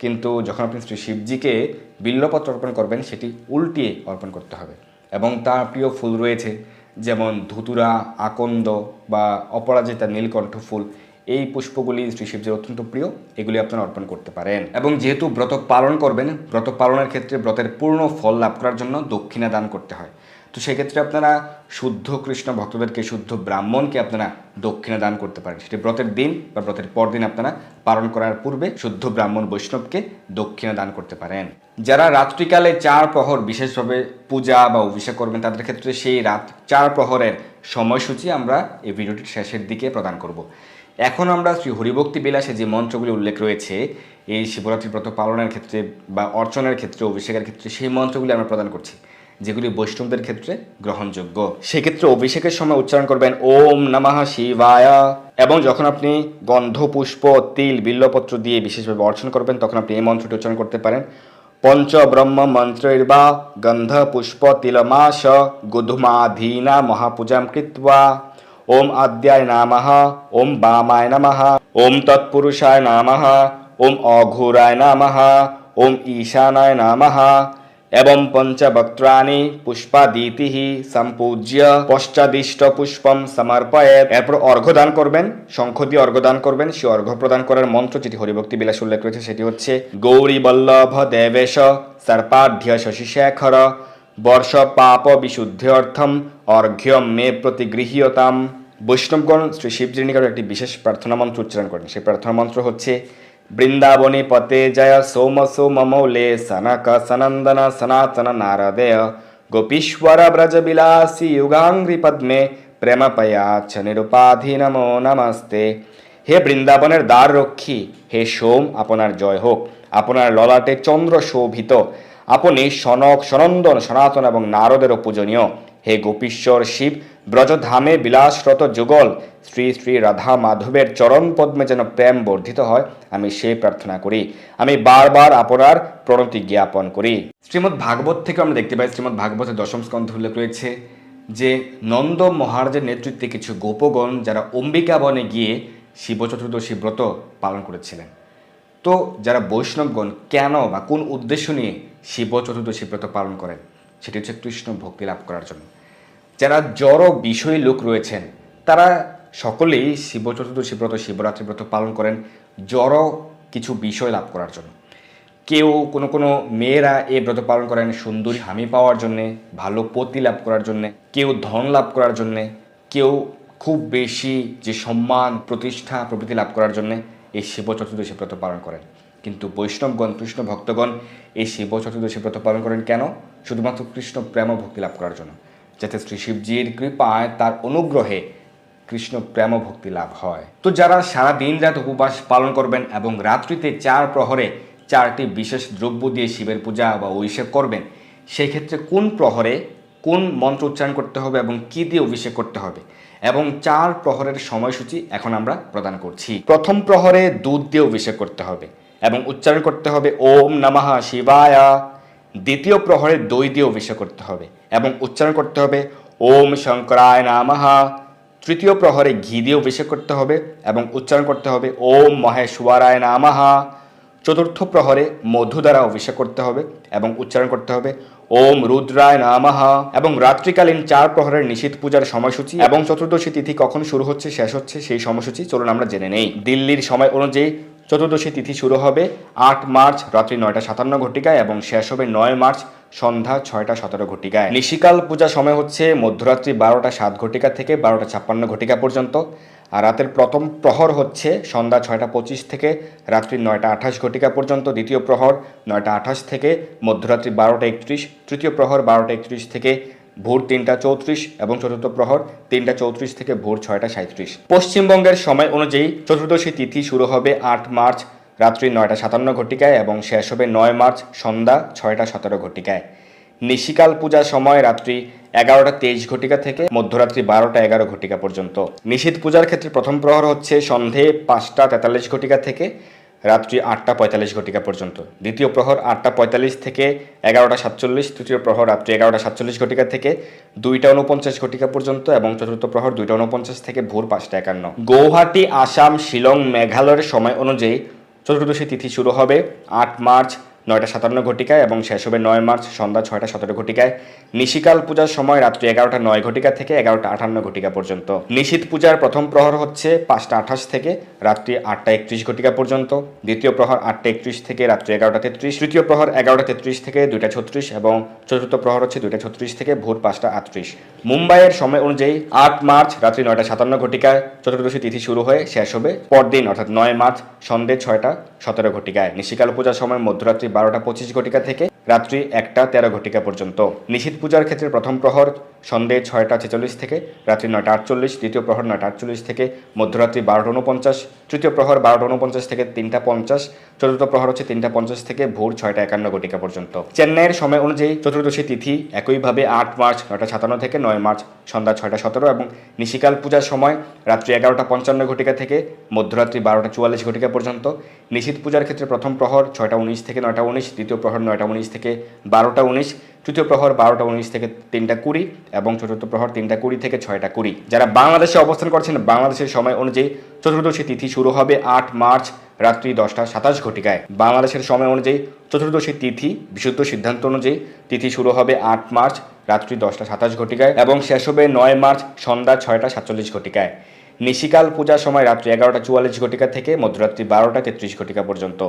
কিন্তু যখন আপনি শ্রী শিবজিকে বিল্লপত্র অর্পণ করবেন, সেটি উল্টিয়ে অর্পণ করতে হবে। এবং তার প্রিয় ফুল রয়েছে, যেমন ধুতুরা, আকন্দ বা অপরাজিতা নীলকণ্ঠ ফুল। এই পুষ্পগুলি শ্রী শিবজির অত্যন্ত প্রিয়, এগুলি আপনারা অর্পণ করতে পারেন। এবং যেহেতু ব্রত পালন করবেন, ব্রত পালনের ক্ষেত্রে ব্রতের পূর্ণ ফল লাভ করার জন্য দক্ষিণা দান করতে হয়। তো সেক্ষেত্রে আপনারা শুদ্ধ কৃষ্ণ ভক্তদেরকে, শুদ্ধ ব্রাহ্মণকে আপনারা দক্ষিণা দান করতে পারেন। সেটি ব্রতের দিন বা ব্রতের পরদিন আপনারা পালন করার পূর্বে শুদ্ধ ব্রাহ্মণ বৈষ্ণবকে দক্ষিণা দান করতে পারেন। যারা রাত্রিকালে চার প্রহর বিশেষভাবে পূজা বা অভিষেক করবেন, তাদের ক্ষেত্রে সেই রাত চার প্রহরের সময়সূচি আমরা এই ভিডিওটির শেষের দিকে প্রদান করব। এখন আমরা শ্রী হরিভক্তি বিলাসে যে মন্ত্রগুলি উল্লেখ রয়েছে, এই শিবরাত্রি ব্রত পালনের ক্ষেত্রে বা অর্চনের ক্ষেত্রে, অভিষেকের ক্ষেত্রে সেই মন্ত্রগুলি আমরা প্রদান করছি। যেগুলি বৈষ্ণবদের ক্ষেত্রে গ্রহণযোগ্য। সেক্ষেত্রে অভিষেকের সময় উচ্চারণ করবেন, ওম নমঃ শিবায়। এবং যখন আপনি গন্ধ পুষ্প তিল, বিল্লপত্র দিয়ে বিশেষভাবে অর্চন করবেন, তখন আপনি এই মন্ত্রটি উচ্চারণ করতে পারেন পঞ্চব্রহ্ম মন্ত্রৈর্বা গন্ধ পুষ্প তিলমাস গুধুমাধীনা মহাপূজাম কৃত্বা। ওম আদ্যায় নামঃ। ওম বামায় নমঃ। ওম তৎপুরুষায় নামঃ। ওম অঘোরায় নামঃ। ওম ঈশানায় নামঃ। এবং পঞ্চবক্ত্রাণি পুষ্পাদিতি সম্পূজ্য পশ্চাদিষ্ট পুষ্পম সমর্পয়েত। এরপর অর্ঘ্য দান করবেন শঙ্খ দিয়ে অর্ঘ্য দান করবেন, সে অর্ঘ্য প্রদান করার মন্ত্র যেটি হরিভক্তি বিলাস উল্লেখ রয়েছে সেটি হচ্ছে, গৌরী বল্লভ দেবেশ সর্পাঢ্য শশিশেখর বর্ষ পাপ বিশুদ্ধি অর্থম, অর্ঘ্যম মে প্রতি প্রতিগৃহীয়তাম। বৈষ্ণবগণ শ্রী শিবজির নিকট একটি বিশেষ প্রার্থনা মন্ত্র উচ্চারণ করেন। সেই প্রার্থনা মন্ত্র হচ্ছে বৃন্দাবনে পতে জয় সোম সোম মৌলে সনক সনন্দন সনাতন নারদেয় গোপীশ্বর ব্রজবিলাসী যুগাঙ্গ্রি পদ্মে প্রেমপয়াচ্ছ নিরুপাধি নমো নমস্তে। হে বৃন্দাবনের দ্বার রক্ষী হে সোম, আপনার জয় হোক। আপনার ললাটে চন্দ্র শোভিত। আপনি সনক সনন্দন সনাতন এবং নারদেরও পূজনীয়। হে গোপীশ্বর শিব ব্রজধামে বিলাসরত যুগল শ্রী শ্রী রাধা মাধবের চরণ পদ্মে যেন প্রেম বর্ধিত হয়, আমি সেই প্রার্থনা করি। আমি বারবার আপনার প্রণতি জ্ঞাপন করি। শ্রীমদ্ ভাগবত থেকে আমরা দেখতে পাই, শ্রীমদ্ ভাগবতের দশম স্কন্ধ উল্লেখ রয়েছে যে নন্দ মহারাজের নেতৃত্বে কিছু গোপগণ যারা অম্বিকা বনে গিয়ে শিব চতুর্দশী ব্রত পালন করেছিলেন। তো যারা বৈষ্ণবগণ, কেন বা কোন উদ্দেশ্য নিয়ে শিব চতুর্দশী ব্রত পালন করেন, সেটি হচ্ছে কৃষ্ণ ভক্তি লাভ করার জন্য। যারা জড় বিষয়ী লোক রয়েছেন, তারা সকলেই শিব চতুর্দশী ব্রত, শিবরাত্রি ব্রত পালন করেন জড় কিছু বিষয় লাভ করার জন্য। কেউ কোনো কোনো মেয়েরা এই ব্রত পালন করেন সুন্দরী স্বামী পাওয়ার জন্যে, ভালো পতি লাভ করার জন্যে, কেউ ধন লাভ করার জন্যে, কেউ খুব বেশি যে সম্মান, প্রতিষ্ঠা, প্রভৃতি লাভ করার জন্যে এই শিব চতুর্দশী ব্রত পালন করেন। কিন্তু বৈষ্ণবগণ, কৃষ্ণ ভক্তগণ এই শিব চতুর্দশী ব্রত পালন করেন কেন? শুধুমাত্র কৃষ্ণ প্রেম ভক্তি লাভ করার জন্য। যাতে শ্রী শিবজির কৃপায় তার অনুগ্রহে কৃষ্ণ প্রেম ভক্তি লাভ হয়। তো যারা সারা দিন রাত উপবাস পালন করবেন এবং রাত্রিতে চার প্রহরে চারটি বিশেষ দ্রব্য দিয়ে শিবের পূজা বা অভিষেক করবেন, সেই ক্ষেত্রে কোন প্রহরে কোন মন্ত্র উচ্চারণ করতে হবে এবং কি দিয়ে অভিষেক করতে হবে? এবং চার প্রহরের সময়সূচি এখন আমরা প্রদান করছি। প্রথম প্রহরে দুধ দিয়ে অভিষেক করতে হবে এবং উচ্চারণ করতে হবে, ওম নমঃ শিবায়া। দ্বিতীয় প্রহরে দই দিয়ে অভিষেক করতে হবে এবং উচ্চারণ করতে হবে, ওম শঙ্করায় নামঃ। তৃতীয় প্রহরে ঘি দিয়ে অভিষেক করতে হবে এবং উচ্চারণ করতে হবে, ওম মহেশ্বরায় নামঃ। চতুর্থ প্রহরে মধু দ্বারা অভিষেক করতে হবে এবং উচ্চারণ করতে হবে, ওম রুদ্রায় নামঃ। এবং রাত্রিকালীন চার প্রহরের নিশীথ পূজার সময়সূচি এবং চতুর্দশী তিথি কখন শুরু হচ্ছে, শেষ হচ্ছে, সেই সময়সূচি চলুন আমরা জেনে নেই। দিল্লির সময় অনুযায়ী চতুর্দশী তিথি শুরু হবে আট মার্চ রাত্রি নয়টা সাতান্ন ঘটিকায় এবং শেষ হবে নয় মার্চ সন্ধ্যা ছয়টা সতেরো ঘটিকায়। নিশিকাল পূজা সময় হচ্ছে মধ্যরাত্রি বারোটা সাত ঘটিকা থেকে বারোটা ছাপ্পান্ন ঘটিকা পর্যন্ত। আর রাতের প্রথম প্রহর হচ্ছে সন্ধ্যা ছয়টা পঁচিশ থেকে রাত্রি নয়টা আঠাশ ঘটিকা পর্যন্ত। দ্বিতীয় প্রহর নয়টা আঠাশ থেকে মধ্যরাত্রি বারোটা একত্রিশ। তৃতীয় প্রহর বারোটা একত্রিশ থেকে ভোর তিনটা চৌত্রিশ এবং চতুর্থ প্রহর তিনটা চৌত্রিশ থেকে ভোর ছয়টা সাঁত্রিশ পশ্চিমবঙ্গের সময় অনুযায়ী চতুর্দশী তিথি শুরু হবে আট মার্চ রাত্রি নয়টা সাতান্ন ঘটিকায় এবং শেষ হবে নয় মার্চ সন্ধ্যা ছয়টা সতেরো ঘটিকায়। নিশিকাল পূজার সময় রাত্রি এগারোটা তেইশ ঘটিকা থেকে মধ্যরাত্রি বারোটা এগারো ঘটিকা পর্যন্ত। নিশীথ পূজার ক্ষেত্রে প্রথম প্রহর হচ্ছে সন্ধে পাঁচটা তেতাল্লিশ ঘটিকা থেকে রাত্রি আটটা পঁয়তাল্লিশ ঘটিকা পর্যন্ত। দ্বিতীয় প্রহর আটটা পঁয়তাল্লিশ থেকে এগারোটা সাতচল্লিশ, তৃতীয় প্রহর রাত্রি এগারোটা সাতচল্লিশ ঘটিকা থেকে দুইটা উনপঞ্চাশ ঘটিকা পর্যন্ত এবং চতুর্থ প্রহর দুইটা উনপঞ্চাশ থেকে ভোর পাঁচটা একান্ন। গৌহাটি, আসাম, শিলং, মেঘালয়ের সময় অনুযায়ী চতুর্দশী তিথি শুরু হবে আট মার্চ নয়টা সাতান্ন ঘটিকায় এবং শেষ হবে নয় মার্চ সন্ধ্যা ছয়টা সতেরো ঘটিকায়। নিশিকাল পূজার সময় রাত্রি এগারোটা নয় ঘটিকা থেকে এগারোটা আটান্ন ঘটিকা পর্যন্ত। নিশীত পূজার প্রথম প্রহর হচ্ছে পাঁচটা আঠাশ থেকে রাত্রি আটটা একত্রিশ ঘটিকা পর্যন্ত। দ্বিতীয় প্রহর আটটা একত্রিশ থেকে রাত্রি এগারোটা তেত্রিশ। তৃতীয় প্রহর এগারোটা তেত্রিশ থেকে দুইটা ছত্রিশ এবং চতুর্থ প্রহর হচ্ছে দুইটা ছত্রিশ থেকে ভোর পাঁচটা আটত্রিশ। মুম্বাইয়ের সময় অনুযায়ী আট মার্চ রাত্রি নয়টা সাতান্ন ঘটিকায় চতুর্দশী তিথি শুরু হয়ে শেষ হবে পরদিন অর্থাৎ নয় মার্চ সন্ধে ছয়টা সতেরো ঘটিকায়। নিশিকাল পূজার সময় মধ্যরাত্রি বারোটা পঁচিশ ঘটিকা থেকে রাত্রি একটা তেরো ঘটিকা পর্যন্ত। নিশীত পূজার ক্ষেত্রে প্রথম প্রহর সন্ধে ছয়টা ছেচল্লিশ থেকে, রাত্রি নয়টা আটচল্লিশ, দ্বিতীয় প্রহর নয়টা আটচল্লিশ থেকে, মধ্যরাত্রি বারোটা উনপঞ্চাশ তৃতীয় প্রহর বারোটা উনপঞ্চাশ থেকে তিনটা পঞ্চাশ, চতুর্থ প্রহর হচ্ছে তিনটা পঞ্চাশ থেকে ভোর ছয়টা একান্ন ঘটিকা পর্যন্ত। চেন্নাইয়ের সময় অনুযায়ী চতুর্দশী তিথি একইভাবে আট মার্চ নয়টা সাতান্ন থেকে নয় মার্চ সন্ধ্যা ছয়টা সতেরো এবং নিশিকাল পূজার সময় রাত্রি এগারোটা পঞ্চান্ন ঘটিকা থেকে, মধ্যরাত্রি বারোটা চুয়াল্লিশ ঘটিকা পর্যন্ত। নিশীত পূজার ক্ষেত্রে প্রথম প্রহর ছয়টা উনিশ থেকে নয়টা উনিশ, দ্বিতীয় প্রহর নয়টা উনিশ থেকে বারোটা উনিশ, তৃতীয় প্রহর বারোটা উনিশ থেকে তিনটা কুড়ি এবং চতুর্থ প্রহর তিনটা কুড়ি থেকে ছয়টা কুড়ি। যারা বাংলাদেশে অবস্থান করছেন, বাংলাদেশের সময় অনুযায়ী চতুর্দশী তিথি শুরু হবে আট মার্চ রাত্রি দশটা সাতাশ ঘটিকায়। বাংলাদেশের সময় অনুযায়ী চতুর্দশী তিথি, বিশুদ্ধ সিদ্ধান্ত অনুযায়ী তিথি শুরু হবে আট মার্চ রাত্রি দশটা সাতাশ ঘটিকায় এবং শেষ হবে নয় মার্চ সন্ধ্যা ছয়টা সাতচল্লিশ ঘটিকায়। নিশিকাল পূজার সময় রাত্রি এগারোটা চুয়াল্লিশ ঘটিকা থেকে মধ্যরাত্রি বারোটা তেত্রিশ ঘটিকা পর্যন্ত।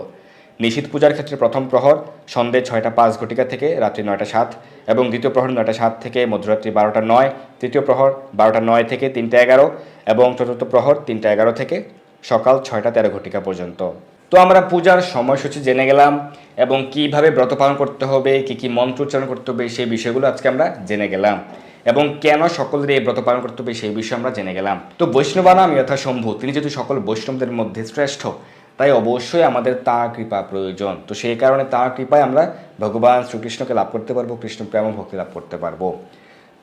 নিশীত পূজার ক্ষেত্রে প্রথম প্রহর সন্ধে ছয়টা পাঁচ ঘটিকা থেকে রাত্রি নয়টা সাত এবং দ্বিতীয় প্রহর নয়টা সাত থেকে মধ্যরাত্রি বারোটা নয়, তৃতীয় প্রহর বারোটা নয় থেকে তিনটা এগারো এবং চতুর্থ প্রহর তিনটা এগারো থেকে সকাল ছয়টা তেরো ঘটিকা পর্যন্ত। তো আমরা পূজার সময়সূচি জেনে গেলাম এবং কীভাবে ব্রত পালন করতে হবে, কি কি মন্ত্র উচ্চারণ করতে হবে সেই বিষয়গুলো আজকে আমরা জেনে গেলাম এবং কেন সকলের এই ব্রত পালন করতে হবে সেই বিষয়ে আমরা জেনে গেলাম। তো বৈষ্ণবানাম যথাসম্ভু তিনি যেহেতু সকল বৈষ্ণবদের মধ্যে শ্রেষ্ঠ তাই অবশ্যই আমাদের তার কৃপা প্রয়োজন। তো সেই কারণে তার কৃপায় আমরা ভগবান শ্রীকৃষ্ণকে লাভ করতে পারব, কৃষ্ণ প্রেম ভক্তি লাভ করতে পারব।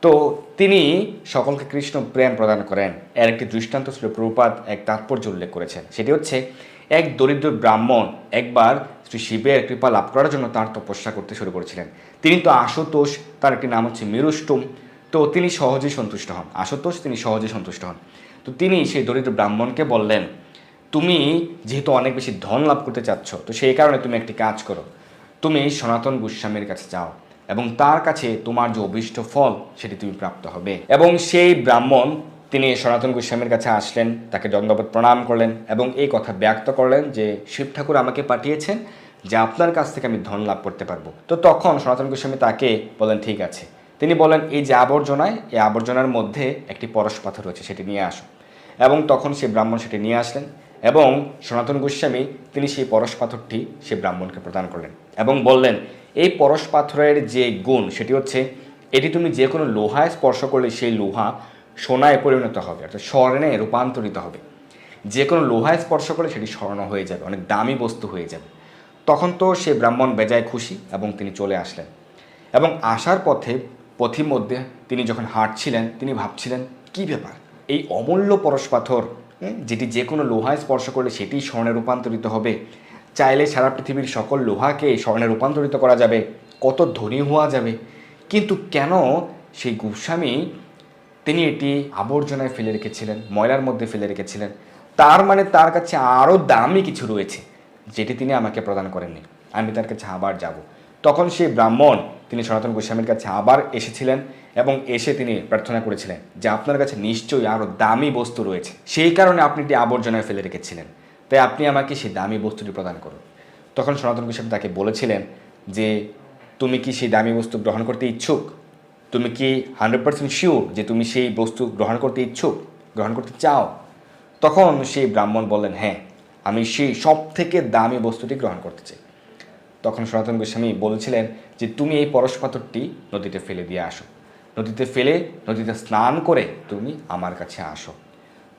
তো তিনি সকলকে কৃষ্ণ প্রেম প্রদান করেন। এর একটি দৃষ্টান্ত ছিল প্রভুপাত এক তাৎপর্য উল্লেখ করেছেন। সেটি হচ্ছে, এক দরিদ্র ব্রাহ্মণ একবার শ্রী শিবের কৃপা লাভ করার জন্য তার তপস্যা করতে শুরু করেছিলেন। তিনি তো আশুতোষ, তার একটি নাম হচ্ছে মিরুষ্টুম। তো তিনি সহজেই সন্তুষ্ট হন। আশুতোষ, তিনি সহজেই সন্তুষ্ট হন। তো তিনি সেই দরিদ্র ব্রাহ্মণকে বললেন তুমি যেহেতু অনেক বেশি ধন লাভ করতে চাচ্ছ, তো সেই কারণে তুমি একটি কাজ করো। তুমি সনাতন গোস্বামীর কাছে যাও এবং তার কাছে তোমার যে অভিষ্ট ফল, সেটি তুমি প্রাপ্ত হবে। এবং সেই ব্রাহ্মণ তিনি সনাতন গোস্বামীর কাছে আসলেন, তাকে দণ্ডবোধ প্রণাম করলেন এবং এই কথা ব্যক্ত করলেন যে, শিব ঠাকুর আমাকে পাঠিয়েছেন যে আপনার কাছ থেকে আমি ধন লাভ করতে পারব। তো তখন সনাতন গোস্বামী তাকে বলেন ঠিক আছে। তিনি বলেন এই যে আবর্জনায়, এই আবর্জনার মধ্যে একটি পরশ পাথর রয়েছে, সেটি নিয়ে আসো। এবং তখন সেই ব্রাহ্মণ সেটি নিয়ে আসলেন। এবং সনাতন গোস্বামী, তিনি সেই পরশ পাথরটি সেই ব্রাহ্মণকে প্রদান করলেন এবং বললেন, এই পরশ পাথরের যে গুণ সেটি হচ্ছে, এটি তুমি যে কোনো লোহায় স্পর্শ করলে সেই লোহা সোনায় পরিণত হবে, অর্থাৎ স্বর্ণে রূপান্তরিত হবে। যে কোনো লোহায় স্পর্শ করলে সেটি স্বর্ণ হয়ে যাবে, অনেক দামি বস্তু হয়ে যাবে। তখন তো সে ব্রাহ্মণ বেজায় খুশি এবং তিনি চলে আসলেন। এবং আসার পথে পথির মধ্যে তিনি যখন হাঁটছিলেন, তিনি ভাবছিলেন, কি ব্যাপার? এই অমূল্য পরশ পাথর যেটি যে কোনো লোহায় স্পর্শ করলে সেটি স্বর্ণে রূপান্তরিত হবে। চাইলে সারা পৃথিবীর সকল লোহাকে স্বর্ণে রূপান্তরিত করা যাবে। কত ধনী হওয়া যাবে। কিন্তু কেন সেই গোস্বামী তিনি এটি আবর্জনায় ফেলে রেখেছিলেন, ময়লার মধ্যে ফেলে রেখেছিলেন? তার মানে তার কাছে আরও দামি কিছু রয়েছে, যেটি তিনি আমাকে প্রদান করেননি। আমি তার কাছে আবার যাব। তখন সেই ব্রাহ্মণ তিনি সনাতন গোস্বামীর কাছে আবার এসেছিলেন এবং এসে তিনি প্রার্থনা করেছিলেন যে আপনার কাছে নিশ্চয়ই আরও দামি বস্তু রয়েছে। সেই কারণে আপনি এটি আবর্জনায় ফেলে রেখেছিলেন। তাই আপনি আমাকে সেই দামি বস্তুটি প্রদান করুন। তখন সনাতন গোস্বামী তাকে বলেছিলেন যে, তুমি কি সেই দামি বস্তু গ্রহণ করতে ইচ্ছুক? তুমি কি হান্ড্রেড পার্সেন্ট শিওর যে তুমি সেই বস্তু গ্রহণ করতে ইচ্ছুক? গ্রহণ করতে চাও? তখন সেই ব্রাহ্মণ বললেন হ্যাঁ আমি সেই সব থেকে দামি বস্তুটি গ্রহণ করতে চাই। তখন সনাতন গোস্বামী বলেছিলেন যে, তুমি এই পরশ পাথরটি নদীতে ফেলে দিয়ে আসো। নদীতে ফেলে, নদীতে স্নান করে তুমি আমার কাছে আসো।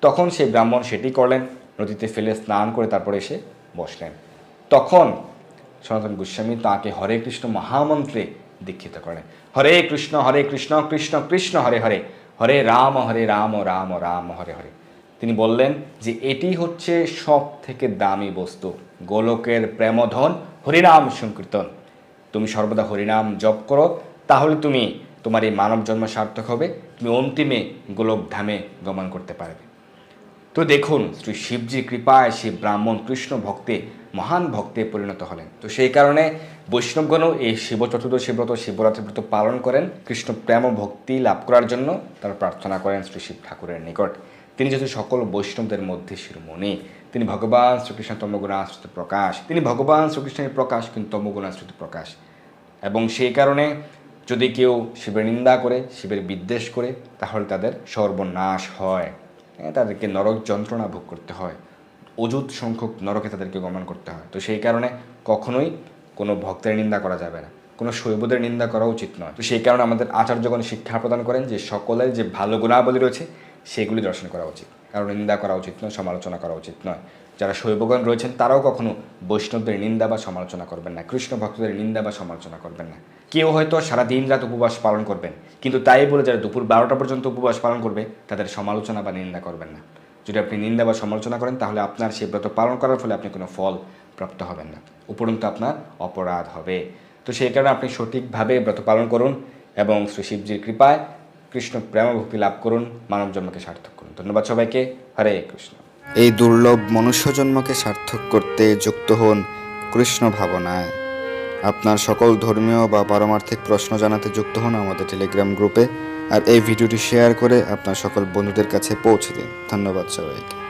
তখন সেই ব্রাহ্মণ সেটি করলেন, নদীতে ফেলে স্নান করে তারপরে এসে বসলেন। তখন সনাতন গোস্বামী তাকে হরে কৃষ্ণ মহামন্ত্রে দীক্ষিত করেন হরে কৃষ্ণ হরে কৃষ্ণ কৃষ্ণ কৃষ্ণ, হরে হরে। হরে রাম হরে রাম রাম রাম, হরে হরে। তিনি বললেন যে, এটি হচ্ছে সব থেকে দামি বস্তু। গোলকের প্রেমধন হরিনাম সংকীর্তন। তুমি সর্বদা হরিনাম জপ করো, তাহলে তুমি তোমার এই মানব জন্ম সার্থক হবে, তুমি অন্তিমে গোলক ধামে গমন করতে পারবে। তো দেখুন, শ্রী শিবজি কৃপায় সেই ব্রাহ্মণ কৃষ্ণ ভক্তে, মহান ভক্তে পরিণত হলেন। তো সেই কারণে বৈষ্ণবগণও এই শিব চতুর্দশী ব্রত, শিবরাত্রি ব্রত পালন করেন। কৃষ্ণ প্রেম ভক্তি লাভ করার জন্য তারা প্রার্থনা করেন শ্রী শিব ঠাকুরের নিকট। তিনি যেহেতু সকল বৈষ্ণবদের মধ্যে শিরোমণি তিনি ভগবান শ্রীকৃষ্ণ তমগুণ আশ্রিত প্রকাশ। তিনি ভগবান শ্রীকৃষ্ণের প্রকাশ, কিন্তু তমগুণ আশ্রিত প্রকাশ। এবং সেই কারণে যদি কেউ শিবের নিন্দা করে, শিবের বিদ্বেষ করে, তাহলে তাদের সর্বনাশ হয়। তাদেরকে নরক যন্ত্রণা ভোগ করতে হয়। অযুত সংখ্যক নরকে তাদেরকে গমন করতে হয়। তো সেই কারণে কখনোই কোনো ভক্তের নিন্দা করা যাবে না। কোনো শৈবদের নিন্দা করা উচিত নয়। তো সেই কারণে আমাদের আচার্যগণ শিক্ষা প্রদান করেন যে সকলের যে ভালো গুণাবলী রয়েছে সেগুলি দর্শন করা উচিত। কারণ নিন্দা করা উচিত নয়, সমালোচনা করা উচিত নয়। যারা শৈবগণ রয়েছেন, তারাও কখনো বৈষ্ণবদের নিন্দা বা সমালোচনা করবেন না, কৃষ্ণ ভক্তদের নিন্দা বা সমালোচনা করবেন না। কেউ হয়তো সারা দিন রাত উপবাস পালন করবেন, কিন্তু তাই বলে যারা দুপুর বারোটা পর্যন্ত উপবাস পালন করবে, তাদের সমালোচনা বা নিন্দা করবেন না। যদি আপনি নিন্দা বা সমালোচনা করেন, তাহলে আপনার সেই ব্রত পালন করার ফলে আপনি কোনো ফল প্রাপ্ত হবেন না। উপরন্তু আপনার অপরাধ হবে। তো সেই কারণে আপনি সঠিকভাবে ব্রত পালন করুন এবং শ্রী শিবজির কৃপায় কৃষ্ণ প্রেম ভক্তি লাভ করুন, মানব জন্মকে সার্থক করুন। ধন্যবাদ সবাইকে। হরে কৃষ্ণ। এই দুর্লভ মনুষ্য জন্মকে সার্থক করতে যুক্ত হন কৃষ্ণ ভাবনায়। আপনার সকল ধর্মীয় বা পারমার্থিক প্রশ্ন জানাতে যুক্ত হন আমাদের টেলিগ্রাম গ্রুপে। আর এই ভিডিওটি শেয়ার করে আপনার সকল বন্ধুদের কাছে পৌঁছে দিন। ধন্যবাদ সবাইকে।